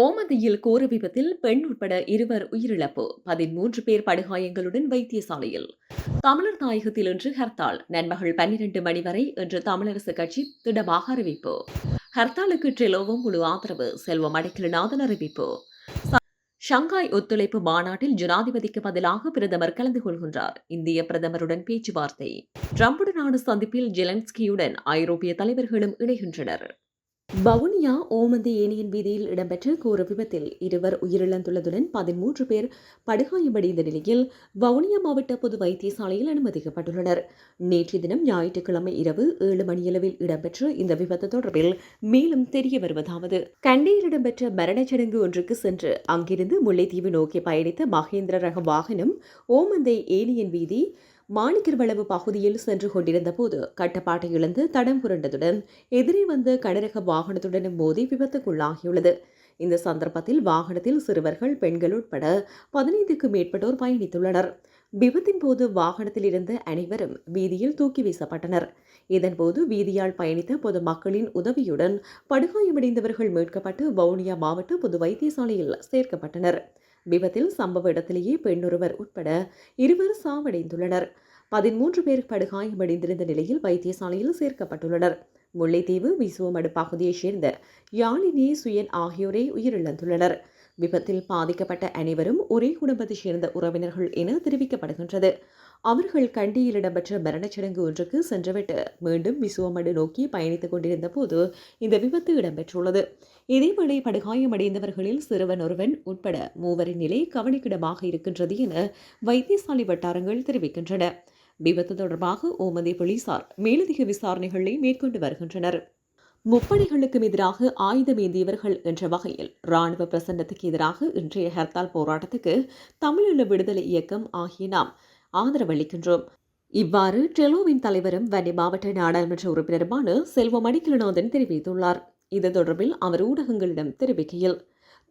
ஓமந்தியில் கோர விபத்தில் பெண் உட்பட இருவர் உயிரிழப்பு. பதிமூன்று பேர் படுகாயங்களுடன் வைத்தியசாலையில். தமிழர் தாயகத்தில் இன்று ஹர்த்தால். நண்பகல் பன்னிரண்டு மணி வரை இன்று தமிழரசு கட்சி திடமாக அறிவிப்பு. ஹர்த்தாலுக்கு ட்ரெலோவும் முழு ஆதரவு. செல்வம் அடைக்கலநாதன் அறிவிப்பு. ஷங்காய் ஒத்துழைப்பு மாநாட்டில் ஜனாதிபதிக்கு பதிலாக பிரதமர் கலந்து கொள்கின்றார். இந்திய பிரதமருடன் பேச்சுவார்த்தை. ட்ரம்புடனான சந்திப்பில் ஜெலன்ஸ்கியுடன் ஐரோப்பிய தலைவர்களும் இணைகின்றனர். வவுனியா ஓமந்தி ஏனியின் வீதியில் இடம்பெற்ற கோர விபத்தில் இருவர் உயிரிழந்துள்ளதுடன் பதிமூன்று பேர் படுகாயமடைந்த நிலையில் வவுனியா மாவட்ட பொது வைத்தியசாலையில் அனுமதிக்கப்பட்டுள்ளனர். நேற்றைய தினம் ஞாயிற்றுக்கிழமை இரவு ஏழு மணியளவில் இடம்பெற்ற இந்த விபத்து தொடர்பில் மேலும் தெரிய வருவதாவது. கண்டியில் இடம்பெற்ற மரணச்சடங்கு ஒன்றுக்கு சென்று அங்கிருந்து முல்லைத்தீவு நோக்கி பயணித்த மகேந்திர ரக வாகனம் ஓமந்தை ஏனியன் வீதி மாணிக்கர்வளவு பகுதியில் சென்று கொண்டிருந்த போது இழந்து தடம் புரண்டதுடன் எதிரே வந்த கனரக வாகனத்துடன் மோதி விபத்துக்குள்ளாகியுள்ளது. இந்த சந்தர்ப்பத்தில் வாகனத்தில் சிறுவர்கள் பெண்கள் உட்பட பதினைந்துக்கும் மேற்பட்டோர் பயணித்துள்ளனர். விபத்தின் போது வாகனத்தில் இருந்த அனைவரும் வீதியில் தூக்கி வீசப்பட்டனர். இதன்போது வீதியால் பயணித்த பொதுமக்களின் உதவியுடன் படுகாயமடைந்தவர்கள் மீட்கப்பட்டு வவுனியா மாவட்ட பொது வைத்தியசாலையில் சேர்க்கப்பட்டனர். விபத்தில் சம்பவ இடத்திலேயே பெண்ணொருவர் உட்பட இருவர் சாவடைந்துள்ளனர். பதிமூன்று பேர் படுகாயமடைந்திருந்த நிலையில் வைத்தியசாலையில் சேர்க்கப்பட்டுள்ளனர். முல்லைத்தீவு விசுவமடு பகுதியைச் சேர்ந்த யாழினி சுயன் ஆகியோரை உயிரிழந்துள்ளனர். விபத்தில் பாதிக்கப்பட்ட அனைவரும் ஒரே குடும்பத்தைச் சேர்ந்த உறவினர்கள் என தெரிவிக்கப்படுகின்றது. அவர்கள் கண்டியில் இடம்பெற்ற மரணச்சடங்கு ஒன்றுக்கு சென்றுவிட்டு மீண்டும் விசுவமடு நோக்கி பயணித்துக் கொண்டிருந்த போது இந்த விபத்து இடம்பெற்றுள்ளது. இதேவேளை படுகாயமடைந்தவர்களில் சிறுவன் ஒருவன் உட்பட மூவரின் நிலை கவனிக்கிடமாக இருக்கின்றது என வைத்தியசாலை வட்டாரங்கள் தெரிவிக்கின்றன. விபத்து தொடர்பாக ஓமதி போலீசார் மேலதிக விசாரணைகளை மேற்கொண்டு வருகின்றனர். முப்படைகளுக்கும் எதிராக ஆயுதம் ஏந்தியவர்கள் என்ற வகையில் ராணுவ பிரசன்னத்துக்கு எதிராக இன்றைய ஹர்த்தால் போராட்டத்துக்கு தமிழீழ விடுதலை இயக்கம் ஆகிய நாம் ஆதரவளிக்கின்றோம் இவ்வாறு டெலோவின் தலைவரும் வன்னி மாவட்ட நாடாளுமன்ற உறுப்பினருமான செல்வம் அடிக்கலநாதன் தெரிவித்துள்ளார். இது தொடர்பில் அவர் ஊடகங்களிடம் தெரிவிக்கையில்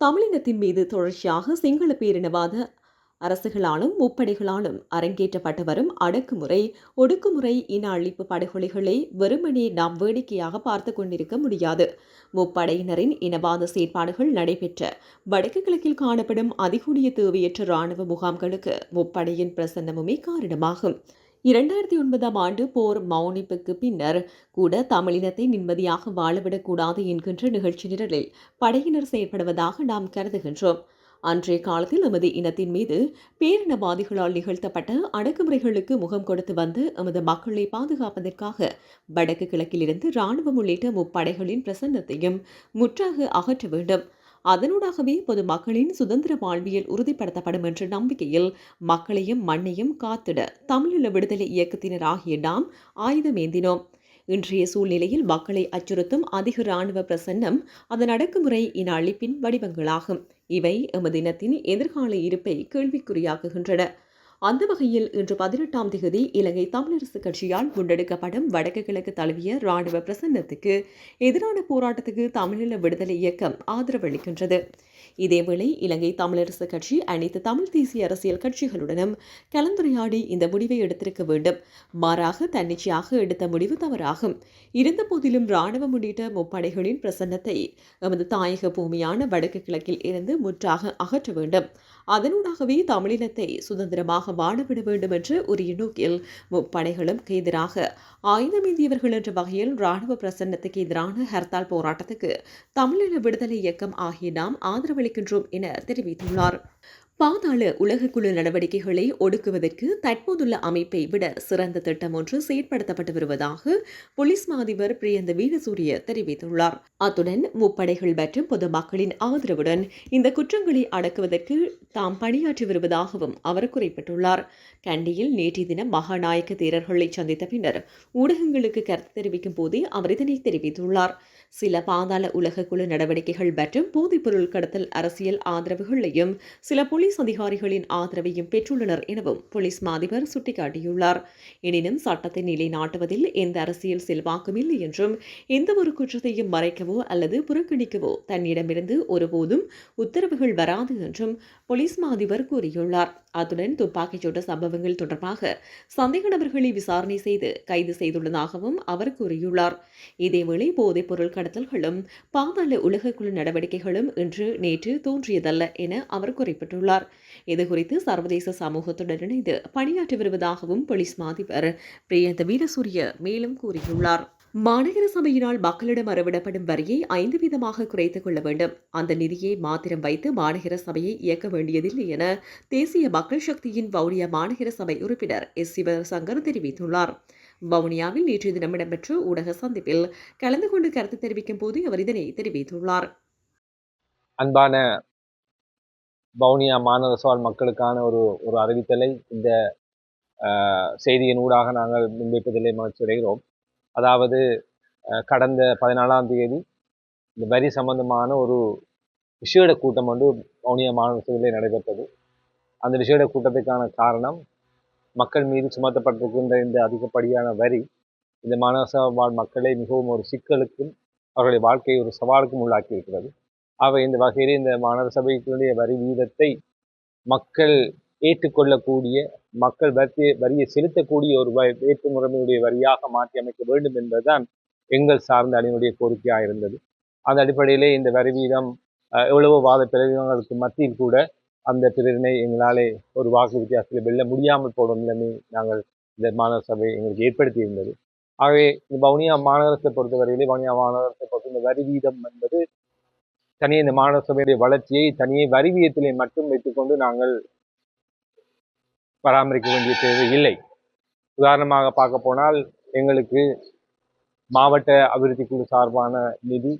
தமிழினத்தின் மீது தொடர்ச்சியாக சிங்கள பேரினவாத அரசுகளாலும் முப்படைகளாலும் அரங்கேற்றப்பட்டு வரும் அடக்குமுறை ஒடுக்குமுறை இன அழிப்பு படுகொலைகளை வெறுமனே நாம் வேடிக்கையாக பார்த்து கொண்டிருக்க முடியாது. முப்படையினரின் இனவாத செயற்பாடுகள் நடைபெற்ற வடக்கு கிழக்கில் காணப்படும் அதிகூடிய தேவையற்ற இராணுவ முகாம்களுக்கு முப்படையின் பிரசன்னமுமே காரணமாகும். இரண்டாயிரத்தி ஒன்பதாம் ஆண்டு போர் மௌனிப்புக்கு பின்னர் கூட தமிழினத்தை நிம்மதியாக வாழவிடக்கூடாது என்கின்ற நிகழ்ச்சி நிரலில் படையினர் செயற்படுவதாக நாம் கருதுகின்றோம். அன்றைய காலத்தில் எமது இனத்தின் மீது பேரினவாதிகளால் நிகழ்த்தப்பட்ட அடக்குமுறைகளுக்கு முகம் கொடுத்து வந்து எமது மக்களை பாதுகாப்பதற்காக வடக்கு கிழக்கிலிருந்து இராணுவம் உள்ளிட்ட முப்படைகளின் பிரசன்னத்தையும் முற்றாக அகற்ற வேண்டும். அதனூடாகவே பொது மக்களின் சுதந்திர வாழ்வியல் உறுதிப்படுத்தப்படும் என்ற நம்பிக்கையில் மக்களையும் மண்ணையும் காத்திட தமிழீழ விடுதலை இயக்கத்தினர் ஆகிய நாம் ஆயுதமேந்தினோம். இன்றைய சூழ்நிலையில் மக்களை அச்சுறுத்தும் அதிக இராணுவ பிரசன்னம் அதன் அடக்குமுறை இன அழிப்பின் வடிவங்களாகும். இவை எமது இனத்தின் எதிர்கால இருப்பை கேள்விக்குறியாக்குகின்றன. அந்த வகையில் இன்று பதினெட்டாம் தேதி இலங்கை தமிழரசு கட்சியால் முன்னெடுக்கப்படும் வடக்கு கிழக்கு தழுவிய ராணுவ பிரசன்னத்துக்கு எதிரான போராட்டத்துக்கு தமிழீழ விடுதலை இயக்கம் ஆதரவளிக்கின்றது இதேவேளை இலங்கை தமிழரசு கட்சி அனைத்து தமிழ் தேசிய அரசியல் கட்சிகளுடனும் கலந்துரையாடி இந்த முடிவை எடுத்திருக்க வேண்டும். மாறாக தன்னிச்சையாக எடுத்த முடிவு தவறாகும். இருந்த போதிலும் ராணுவம் உள்ளிட்ட முப்படைகளின் பிரசன்னத்தை எமது தாயக பூமியான வடக்கு கிழக்கில் இருந்து முற்றாக அகற்ற வேண்டும். அதனூடாகவே தமிழினத்தை சுதந்திரமாக வாழவிட வேண்டும் என்று உரிய நோக்கில் முப்படைகளும் எதிராக ஆயுதமேந்தியவர்கள் என்ற வகையில் ராணுவ பிரசன்னத்துக்கு எதிரான ஹர்த்தால் போராட்டத்துக்கு தமிழின விடுதலை இயக்கம் ஆகிய நாம் ஆதரவு ஆதரவளிக்கின்றோம் என தெரிவித்துள்ளார். பாதாள உலகக்குழு நடவடிக்கைகளை ஒடுக்குவதற்கு தற்போதுள்ள அமைப்பை விட சிறந்த திட்டம் ஒன்று செயற்படுத்தப்பட்டு வருவதாக போலீஸ் மாதிபர் பிரியந்த வீரசூரிய தெரிவித்துள்ளார். அத்துடன் முப்படைகள் மற்றும் பொதுமக்களின் ஆதரவுடன் இந்த குற்றங்களை அடக்குவதற்கு தாம் பணியாற்றி வருவதாகவும் அவர் குறிப்பிட்டுள்ளார். கண்டியில் நேற்றைய தினம் மகாநாயக்க தேரர்களை சந்தித்த பின்னர் ஊடகங்களுக்கு கருத்து தெரிவிக்கும் போதே அவர் இதனை தெரிவித்துள்ளார். சில பாதாள உலகக்குழு நடவடிக்கைகள் மற்றும் போதைப்பொருள் கடத்தல் அரசியல் ஆதரவுகளையும் சில போலீஸ் அதிகாரிகளின் ஆதரவையும் பெற்றுள்ளனர் எனவும் போலீஸ் மாதிபர் சுட்டிக்காட்டியுள்ளார். எனினும் சட்டத்தை நிலைநாட்டுவதில் எந்த அரசியல் செல்வாக்கும் இல்லை என்றும் எந்த ஒரு குற்றத்தையும் மறைக்கவோ அல்லது புறக்கணிக்கவோ தன்னிடமிருந்து ஒருபோதும் உத்தரவுகள் வராது என்றும் போலீஸ் மாதிபர் கூறியுள்ளார். அத்துடன் துப்பாக்கிச் சூட்டு சம்பவங்கள் தொடர்பாக சந்தேக நபர்களை விசாரணை செய்து கைது செய்துள்ளதாகவும் அவர் கூறியுள்ளார். இதேவேளை போதைப் பொருள் கடத்தல்களும் பாதாள உலகக்குழு நடவடிக்கைகளும் இன்று நேற்று தோன்றியதல்ல என அவர் குறிப்பிட்டுள்ளார். இதுகுறித்து சர்வதேச சமூகத்துடன் இணைந்து பணியாற்றி வருவதாகவும் போலீஸ் மாதிபர் பிரியந்த வீரசூரிய மேலும் கூறியுள்ளார். மாநகர சபையினால் மக்களிடம் அறவிடப்படும் வரியை ஐந்து வீதமாக குறைத்துக் கொள்ள வேண்டும். அந்த நிதியை மாத்திரம் வைத்து மாநகர சபையை இயக்க வேண்டியதில்லை என தேசிய மக்கள் சக்தியின் வவுனியா மாநகர சபை உறுப்பினர் எஸ். சிவசங்கர் தெரிவித்துள்ளார். வவுனியாவில் நேற்று தினம் இடம்பெற்ற ஊடக சந்திப்பில் கலந்து கொண்டு கருத்து தெரிவிக்கும் போது அவர் இதனை தெரிவித்துள்ளார். அன்பான வவுனியா மாநகர சவால் மக்களுக்கான ஒரு ஒரு அறிவித்தலை இந்த ஆஹ், செய்தியின் ஊடாக நாங்கள் முன்வைப்பதிலே மகிழ்ச்சி அடைகிறோம் அதாவது கடந்த பதினாலாம் தேதி இந்த வரி சம்பந்தமான ஒரு விஷேட கூட்டம் வந்து வவுனியா மாநிலத்திலே நடைபெற்றது. அந்த விஷேட கூட்டத்துக்கான காரணம் மக்கள் மீது சுமத்தப்பட்டிருக்கின்ற இந்த அதிகப்படியான வரி இந்த மாநகர வாழ் மக்களை மிகவும் ஒரு சிக்கலுக்கும் அவர்களுடைய வாழ்க்கையை ஒரு சவாலுக்கும் உள்ளாக்கி இருக்கிறது அவை இந்த வகையிலே இந்த மாநகர சபைக்குடைய வரி வீதத்தை மக்கள் ஏற்றுக்கொள்ளக்கூடிய மக்கள் வரி வரியை செலுத்தக்கூடிய ஒரு வ- வேற்று முறைமையுடைய வரியாக மாற்றி அமைக்க வேண்டும் என்பதுதான் எங்கள் சார்ந்த அணியினுடைய கோரிக்கையாக இருந்தது. அந்த அடிப்படையிலே இந்த வரி வீதம் எவ்வளவோ வாத பிரதிகளுக்கு மத்தியில் கூட அந்த பிரிவினை எங்களாலே ஒரு வாக்கு வித்தியாசத்தில் வெல்ல முடியாமல் போடும் நிலைமை நாங்கள் இந்த மாநகர சபை எங்களுக்கு ஏற்படுத்தி இருந்தது ஆகவே இந்த வவுனியா மாநகரத்தை பொறுத்தவரையிலே வவுனியா மாநகரத்தை பொறுத்த இந்த வரி வீதம் என்பது தனியே இந்த மாநகர சபையுடைய வளர்ச்சியை தனியே வரி வீதத்திலே மட்டும் வைத்துக்கொண்டு நாங்கள் பராமரிக்க வேண்டிய தேவை இல்லை. உதாரணமாக பார்க்க போனால் எங்களுக்கு மாவட்ட அபிவிருத்தி குழு சார்பான நிதி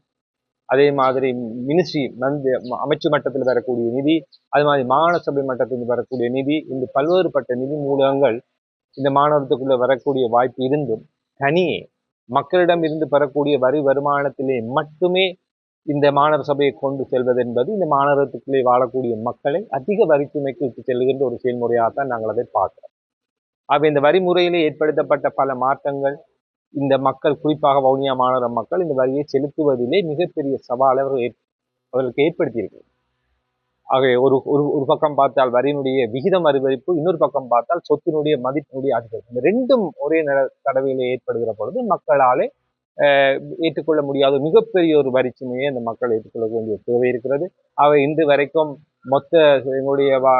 அதே மாதிரி மினிஸ்ட்ரி வந்து அமைச்சு மட்டத்தில் வரக்கூடிய நிதி அது மாதிரி மாகாண சபை மட்டத்தில் வரக்கூடிய நிதி இந்த பல்வேறுபட்ட நிதி மூலங்கள் இந்த மாநிலத்துக்குள்ள வரக்கூடிய வாய்ப்பு இருந்தும் தனியே மக்களிடம் இருந்து பெறக்கூடிய வரி வருமானத்திலே மட்டுமே இந்த மாநகர சபையை கொண்டு செல்வது என்பது இந்த மாநகரத்துக்குள்ளே வாழக்கூடிய மக்களை அதிக வரித்துமைக்கு இட்டு செல்கின்ற ஒரு செயல்முறையாகத்தான் நாங்கள் அதை பார்க்கிறோம். ஆக இந்த வரி முறையிலே ஏற்படுத்தப்பட்ட பல மாற்றங்கள் இந்த மக்கள் குறிப்பாக வவுனியா மாநகர மக்கள் இந்த வரியை செலுத்துவதிலே மிகப்பெரிய சவாலை அவர்கள் அவர்களுக்கு ஏற்படுத்தியிருக்கு ஆகவே ஒரு ஒரு ஒரு பக்கம் பார்த்தால் வரியினுடைய விகிதம் அதிகரிப்பு இன்னொரு பக்கம் பார்த்தால் சொத்தினுடைய மதிப்பினுடைய அதிகரிப்பு. இந்த ரெண்டும் ஒரே நட தடவையிலே ஏற்படுகிற பொழுது மக்களாலே ஏற்றுக்கொள்ள முடியாத மிகப்பெரிய ஒரு வரிச்சுமையை அந்த மக்கள் ஏற்றுக்கொள்ள வேண்டிய தேவை இருக்கிறது. அவை இன்று வரைக்கும் மொத்த எங்களுடைய வா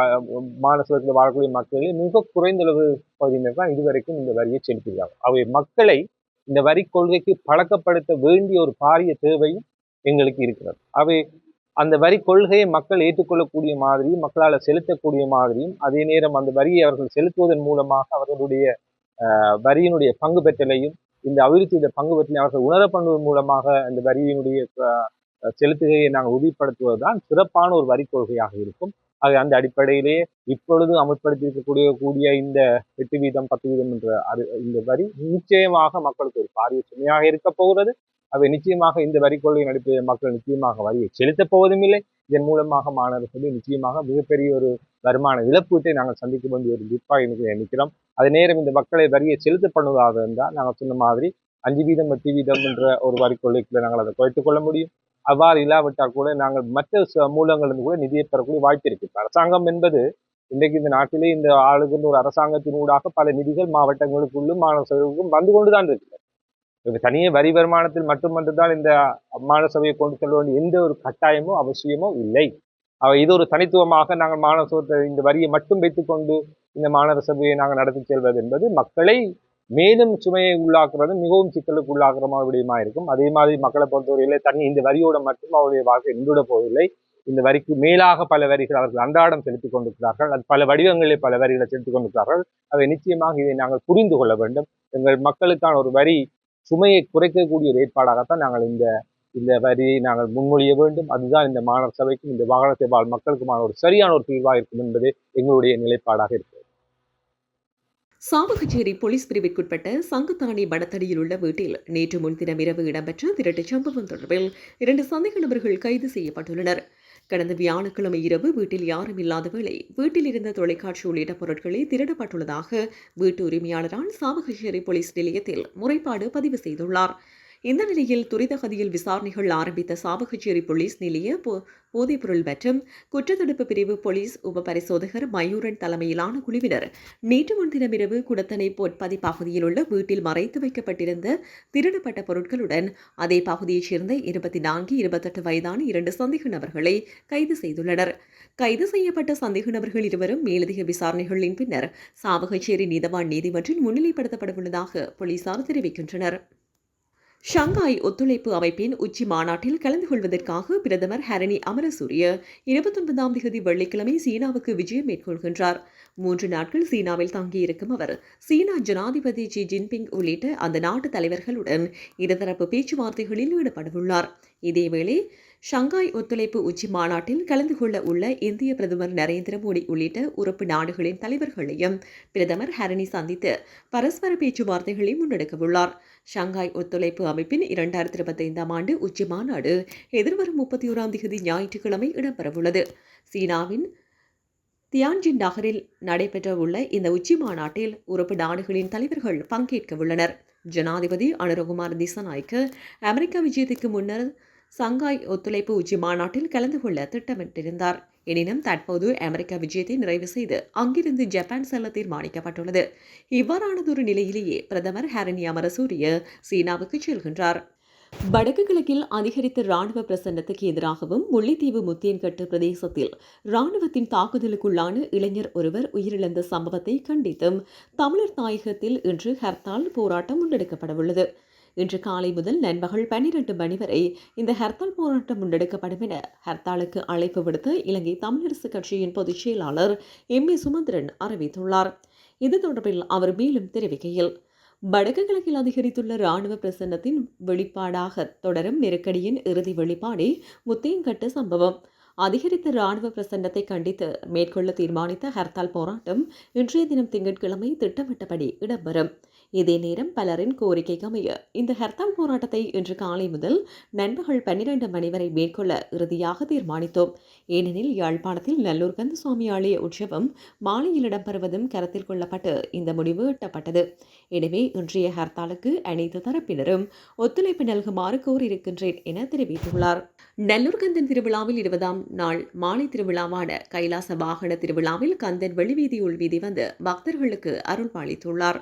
மாநிலத்தில் வாழக்கூடிய மக்களில் மிக குறைந்த அளவு பகுதியினர் தான் இதுவரைக்கும் இந்த வரியை செலுத்துகிறார்கள் அவை மக்களை இந்த வரி கொள்கைக்கு பழக்கப்படுத்த வேண்டிய ஒரு பாரிய தேவையும் எங்களுக்கு இருக்கிறது. அவை அந்த வரி கொள்கையை மக்கள் ஏற்றுக்கொள்ளக்கூடிய மாதிரியும் மக்களால் செலுத்தக்கூடிய மாதிரியும் அதே நேரம் அந்த வரியை அவர்கள் செலுத்துவதன் மூலமாக அவர்களுடைய வரியினுடைய பங்கு பெற்றலையும் இந்த அபிவிருத்தியுடைய பங்கு பற்றி அவர்கள் உணர மூலமாக அந்த வரியினுடைய செலுத்துகையை நாங்கள் உறுதிப்படுத்துவதுதான் சிறப்பான ஒரு வரி கொள்கையாக இருக்கும். அது அந்த அடிப்படையிலே இப்பொழுது அமல்படுத்தி இருக்கக்கூடிய கூடிய இந்த எட்டு வீதம் பத்து வீதம் என்ற அது இந்த வரி நிச்சயமாக மக்களுக்கு ஒரு பாரிய சுமையாக இருக்க போகிறது. அவை நிச்சயமாக இந்த வரி கொள்கையின் அடிப்படையில் மக்கள் நிச்சயமாக வரியை செலுத்தப் போவதும் இல்லை இதன் மூலமாக மாணவர்கள் நிச்சயமாக மிகப்பெரிய ஒரு வருமான இழப்பீட்டை நாங்கள் சந்திக்க வேண்டிய ஒரு விற்பாக எனக்கு நினைக்கிறோம். அதே நேரம் இந்த மக்களை வரியை செலுத்தப்படுவதாக இருந்தால் நாங்கள் சொன்ன மாதிரி அஞ்சு வீதம் எட்டு வீதம் என்ற ஒரு வரி கொள்கைக்குள்ள நாங்கள் அதை குறைத்துக் கொள்ள முடியும். அவ்வாறு இல்லாவிட்டால் கூட நாங்கள் மற்ற ச- மூலங்களிலிருந்து கூட நிதியை பெறக்கூடிய வாய்ப்பு இருக்கு. அரசாங்கம் என்பது இன்றைக்கு இந்த நாட்டிலே இந்த ஆளுகின்ற ஒரு அரசாங்கத்தினூடாக பல நிதிகள் மாவட்டங்களுக்குள்ளும் மாணவர்களுக்கும் வந்து கொண்டுதான் இருக்கு. தனியே வரி வருமானத்தில் மட்டுமன்றுதான் இந்த மாணவ சபையை கொண்டு செல்ல வேண்டிய எந்த ஒரு கட்டாயமோ அவசியமோ இல்லை. அவை இது ஒரு தனித்துவமாக நாங்கள் மாணவ சபத்தை இந்த வரியை மட்டும் வைத்துக்கொண்டு இந்த மாணவ சபையை நாங்கள் நடத்தி செல்வது என்பது மக்களை மேலும் சுமையை உள்ளாக்குறது மிகவும் சிக்கலுக்கு உள்ளாக்குற மாதிரி விடயமா இருக்கும். அதே மாதிரி மக்களை பொறுத்தவரையில் தனி இந்த வரியோட மட்டும் அவருடைய வாழ்க்கை நின்றுட போவதில்லை. இந்த வரிக்கு மேலாக பல வரிகள் அவர்கள் அன்றாடம் செலுத்திக் கொண்டிருக்கிறார்கள். அது பல வடிவங்களில் பல வரிகளை செலுத்திக் கொண்டிருக்கிறார்கள். அவை நிச்சயமாக இதை நாங்கள் புரிந்து கொள்ள வேண்டும். எங்கள் மக்களுக்கான ஒரு வரி சுமையை குறைக்கக்கூடிய ஒரு ஏற்பாடாகத்தான் நாங்கள் இந்த இந்த வரியை நாங்கள் முன்மொழிய வேண்டும். அதுதான் இந்த மாணவர் சபைக்கும் இந்த வாகனத்தை வாழ் மக்களுக்குமான ஒரு சரியான ஒரு தீர்வாக இருக்கும் என்பது எங்களுடைய நிலைப்பாடாக இருக்கிறது. சாவகச்சேரி போலீஸ் பிரிவிற்குட்பட்ட சங்குத்தானி வனத்தடியில் உள்ள வீட்டில் நேற்று முன்தினம் இரவு இடம்பெற்ற திருட்டுச் சம்பவம் தொடர்பில் இரண்டு சந்தேக நபர்கள் கைது செய்யப்பட்டுள்ளனர். கடந்த வியாழக்கிழமை இரவு வீட்டில் யாரும் இல்லாத வேளை வீட்டில் இருந்த தொலைக்காட்சி உள்ளிட்ட பொருட்களை திருடப்பட்டுள்ளதாக வீட்டு உரிமையாளரால் சாவகச்சேரி போலீஸ் நிலையத்தில் முறைப்பாடு பதிவு செய்துள்ளார். இந்த நிலையில் துரித கதியில் விசாரணைகள் ஆரம்பித்த சாவகச்சேரி போலீஸ் நிலைய போ- போதைப்பொருள் மற்றும் குற்றத்தடுப்பு பிரிவு போலீஸ் உப பரிசோதகர் மயூரன் தலைமையிலான குழுவினர் நேற்று முன்தினமிரவு குடத்தனை பொற்பதி பகுதியில் உள்ள வீட்டில் மறைத்து வைக்கப்பட்டிருந்த திருடப்பட்ட பொருட்களுடன் அதே பகுதியைச் சேர்ந்த இருபத்தி நான்கு இருபத்தெட்டு வயதான இரண்டு சந்தேக நபர்களை கைது செய்துள்ளனர். கைது செய்யப்பட்ட சந்தேக நபர்கள் இருவரும் மேலதிக விசாரணைகளின் பின்னர் சாவகச்சேரி நீதவான் நீதிமன்றில் முன்னிலைப்படுத்தப்படவுள்ளதாக போலீசார் தெரிவிக்கின்றனர். ஷங்காய் ஒத்துழைப்பு அமைப்பின் உச்சி மாநாட்டில் கலந்து கொள்வதற்காக பிரதமர் ஹரணி அமரசூரிய இருபத்தொன்பதாம் தேதி வெள்ளிக்கிழமை சீனாவுக்கு விஜயம் மேற்கொள்கின்றார். மூன்று நாட்கள் சீனாவில் தங்கியிருக்கும் அவர் சீனா ஜனாதிபதி ஜி ஜின்பிங் உள்ளிட்ட அந்த நாட்டு தலைவர்களுடன் இருதரப்பு பேச்சுவார்த்தைகளில் ஈடுபடவுள்ளார். இதேவேளை ஷங்காய் ஒத்துழைப்பு உச்சி மாநாட்டில் கலந்து கொள்ள உள்ள இந்திய பிரதமர் நரேந்திர மோடி உள்ளிட்ட உறுப்பு நாடுகளின் தலைவர்களையும் பிரதமர் ஹரணி சந்தித்து பரஸ்பர பேச்சுவார்த்தைகளை முன்னெடுக்கவுள்ளார் ஷங்காய் ஒத்துழைப்பு அமைப்பின் இரண்டாயிரத்தி இருபத்தைந்தாம் ஆண்டு உச்சி மாநாடு எதிர்வரும் முப்பத்தி ஓராம் தேதி ஞாயிற்றுக்கிழமை இடம்பெறவுள்ளது. சீனாவின் தியான்ஜின் நகரில் நடைபெறவுள்ள இந்த உச்சி மாநாட்டில் உறுப்பு நாடுகளின் தலைவர்கள் பங்கேற்க உள்ளனர். ஜனாதிபதி அனுரகுமார் திசநாய்க்கு அமெரிக்க விஜயத்துக்கு முன்னர் சங்காய் ஒத்துழைப்பு உச்சி மாநாட்டில் கலந்து கொள்ள திட்டமிட்டிருந்தார். எனினும் தற்போது அமெரிக்க விஜயத்தை நிறைவு செய்து அங்கிருந்து ஜப்பான் செல்ல தீர்மானிக்கப்பட்டுள்ளது. இவ்வாறானதொரு நிலையிலேயே பிரதமர் ஹரணி அமரசூரிய சீனாவுக்கு செல்கின்றார். வடக்கு கிழக்கில் அதிகரித்த ராணுவ பிரசன்னத்துக்கு எதிராகவும் முல்லைத்தீவு முத்தியன்கட்டு பிரதேசத்தில் ராணுவத்தின் தாக்குதலுக்குள்ளான இளைஞர் ஒருவர் உயிரிழந்த சம்பவத்தை கண்டித்தும் தமிழர் தாயகத்தில் இன்று ஹர்த்தால் போராட்டம் முன்னெடுக்கப்படவுள்ளது. இன்று காலை முதல் நண்பகல் பன்னிரண்டு மணி வரை இந்த ஹர்த்தால் போராட்டம் முன்னெடுக்கப்படும் என ஹர்த்தாலுக்கு அழைப்பு விடுத்த இலங்கை தமிழரசு கட்சியின் பொதுச் செயலாளர் எம். ஏ. சுமந்திரன் அறிவித்துள்ளார். இது தொடர்பில் அவர் மேலும் தெரிவிக்கையில் வடக்கு கிழக்கில் அதிகரித்துள்ள ராணுவ பிரசன்னத்தின் வெளிப்பாடாக தொடரும் நெருக்கடியின் இறுதி வெளிப்பாடே முத்தையன்கட்டு சம்பவம். அதிகரித்த ராணுவ பிரசன்னத்தை கண்டித்து மேற்கொள்ள தீர்மானித்த ஹர்த்தால் போராட்டம் இன்றைய தினம் திங்கட்கிழமை திட்டமிட்டபடி இடம்பெறும். இதே நேரம் பலரின் கோரிக்கைக்கு அமைய இந்த ஹர்த்தால் போராட்டத்தை இன்று காலை முதல் நண்பகல் பன்னிரண்டு மணி வரை மேற்கொள்ள இறுதியாக தீர்மானித்தோம். ஏனெனில் யாழ்ப்பாணத்தில் நல்லூர் கந்தசுவாமி ஆலய உற்சவம் மாலையில் இடம்பெறுவதும் கருத்தில் கொள்ளப்பட்டு இந்த முடிவு எட்டப்பட்டது. எனவே இன்றைய ஹர்த்தாலுக்கு அனைத்து தரப்பினரும் ஒத்துழைப்பு நல்குமாறு கோரியிருக்கின்றேன் என தெரிவித்துள்ளார். நல்லூர்கந்தன் திருவிழாவில் இருபதாம் நாள் மாலை திருவிழாவான கைலாச வாகன திருவிழாவில் கந்தன் வெளிவீதி உள்வீதி வந்து பக்தர்களுக்கு அருள்பாளித்துள்ளார்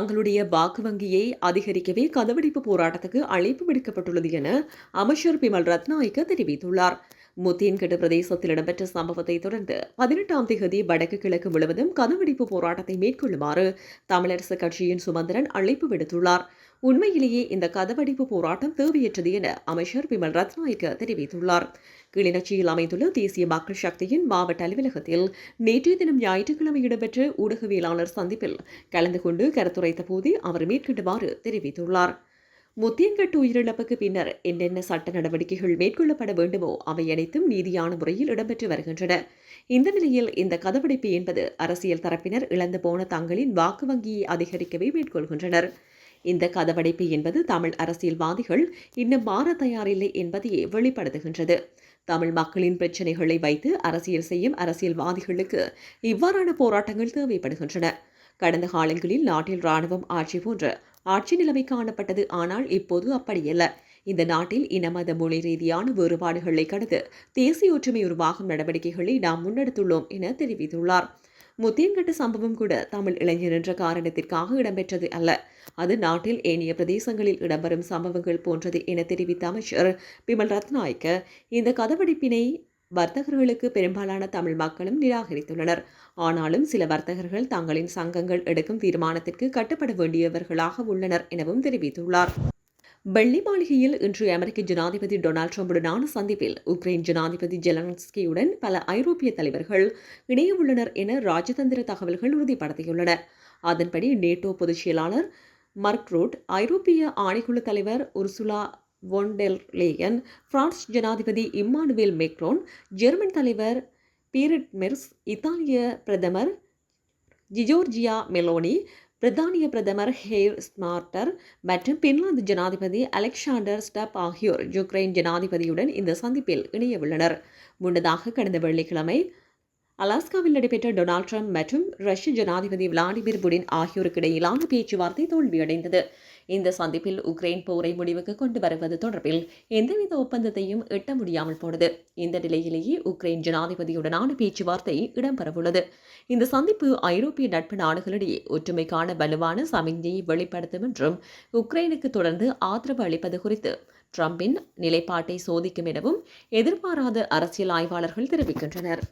தங்களுடைய வாக்கு வங்கியை அதிகரிக்கவே கதவடைப்பு போராட்டத்துக்கு அழைப்பு விடுக்கப்பட்டுள்ளது என அமைச்சர் பிமல் ரத்நாயக்க தெரிவித்துள்ளார். முத்தியன்கட்டு பிரதேசத்தில் இடம்பெற்ற சம்பவத்தை தொடர்ந்து பதினெட்டாம் தேதி வடக்கு கிழக்கு முழுவதும் கதவெடிப்பு போராட்டத்தை மேற்கொள்ளுமாறு தமிழரசு கட்சியின் சுமந்திரன் அழைப்பு விடுத்துள்ளார். உண்மையிலேயே இந்த கதவடிப்பு போராட்டம் தேவையற்றது என அமைச்சர் விமல் ரத்நாயக்க தெரிவித்துள்ளார். கிளிநொச்சியில் அமைந்துள்ள தேசிய மக்கள் சக்தியின் மாவட்ட அலுவலகத்தில் நேற்றைய தினம் ஞாயிற்றுக்கிழமை இடம்பெற்ற ஊடகவியலாளர் சந்திப்பில் கலந்து கொண்டு கருத்துரைத்த போதே அவர் மேற்கொண்டவாறு தெரிவித்துள்ளார். முத்தியங்கட்டு உயிரிழப்புக்கு பின்னர் என்னென்ன சட்ட நடவடிக்கைகள் மேற்கொள்ளப்பட வேண்டுமோ அவை அனைத்தும் நீதியான முறையில் இடம்பெற்று வருகின்றன. இந்த நிலையில் இந்த கதவடைப்பு என்பது அரசியல் தரப்பினர் இழந்து போன தங்களின் வாக்கு வங்கியை அதிகரிக்கவே மேற்கொள்கின்றனர். இந்த கதவடைப்பு என்பது தமிழ் அரசியல்வாதிகள் இன்னும் மாற தயாரில்லை என்பதையே வெளிப்படுத்துகின்றது. தமிழ் மக்களின் பிரச்சினைகளை வைத்து அரசியல் செய்யும் அரசியல்வாதிகளுக்கு இவ்வாறான போராட்டங்கள் தேவைப்படுகின்றன. கடந்த காலங்களில் நாட்டில் ராணுவம் ஆட்சி போன்ற ஆட்சி நிலைமை காணப்பட்டது. ஆனால் இப்போது அப்படியல்ல. இந்த நாட்டில் இனமத மொழி ரீதியான வேறுபாடுகளை கடந்து தேசிய ஒற்றுமை உருவாகும் நடவடிக்கைகளை நாம் முன்னெடுத்துள்ளோம் என தெரிவித்துள்ளார். முத்தியங்கட்டு சம்பவம் கூட தமிழ் இளைஞர் என்ற காரணத்திற்காக இடம்பெற்றது அல்ல. அது நாட்டில் ஏனைய பிரதேசங்களில் இடம்பெறும் சம்பவங்கள் போன்றது என தெரிவித்த அமைச்சர் பிமல் ரத்நாயக்க இந்த கதவடிப்பினை வர்த்தகர்களுக்கு பெரும்பாலான தமிழ் மக்களும் நிராகரித்துள்ளனர். ஆனாலும் சில வர்த்தகர்கள் தங்களின் சங்கங்கள் எடுக்கும் தீர்மானத்திற்கு கட்டுப்பட வேண்டியவர்களாக உள்ளனர் எனவும் தெரிவித்துள்ளார். வெள்ளி மாளிகையில் இன்று அமெரிக்க ஜனாதிபதி டொனால்ட் ட்ரம்புடனான சந்திப்பில் உக்ரைன் ஜனாதிபதி ஜெலன்ஸ்கியுடன் பல ஐரோப்பிய தலைவர்கள் இணையவுள்ளனர் என ராஜதந்திர தகவல்கள் உறுதிப்படுத்தியுள்ளன. அதன்படி நேட்டோ பொதுச் செயலாளர் மர்க் ரூட் ஐரோப்பிய ஆணைக்குழு தலைவர் Ursula von der Leyen France ஜனாதிபதி இம்மானுவேல் மேக்ரோன் ஜெர்மன் தலைவர் பீரிட் மெர்ஸ் இத்தாலிய பிரதமர் ஜிஜோர்ஜியா மெலோனி பிரித்தானிய பிரதமர் ஹேர் ஸ்மார்டர் மற்றும் பின்லாந்து ஜனாதிபதி அலெக்சாண்டர் ஸ்டப் ஆகியோர் யுக்ரைன் ஜனாதிபதியுடன் இந்த சந்திப்பில் இணையவுள்ளனர். முன்னதாக கடந்த வெள்ளிக்கிழமை அலாஸ்காவில் நடைபெற்ற டொனால்ட் ட்ரம்ப் மற்றும் ரஷ்ய ஜனாதிபதி விளாடிமிர் புடின் ஆகியோருக்கு இடையிலான பேச்சுவார்த்தை தோல்வியடைந்தது. இந்த சந்திப்பில் உக்ரைன் போரை முடிவுக்கு கொண்டு வருவது தொடர்பில் எந்தவித ஒப்பந்தத்தையும் எட்ட முடியாமல் போனது. இந்த நிலையிலேயே உக்ரைன் ஜனாதிபதியுடனான பேச்சுவார்த்தை இடம்பெறவுள்ளது. இந்த சந்திப்பு ஐரோப்பிய நட்பு நாடுகளிடையே ஒற்றுமைக்கான வலுவான சமிக்ஞையை வெளிப்படுத்தும் என்றும் உக்ரைனுக்கு தொடர்ந்து ஆதரவு அளிப்பது குறித்து ட்ரம்பின் நிலைப்பாட்டை சோதிக்கும் எனவும் எதிர்பாராத அரசியல் ஆய்வாளர்கள் தெரிவிக்கின்றனர்.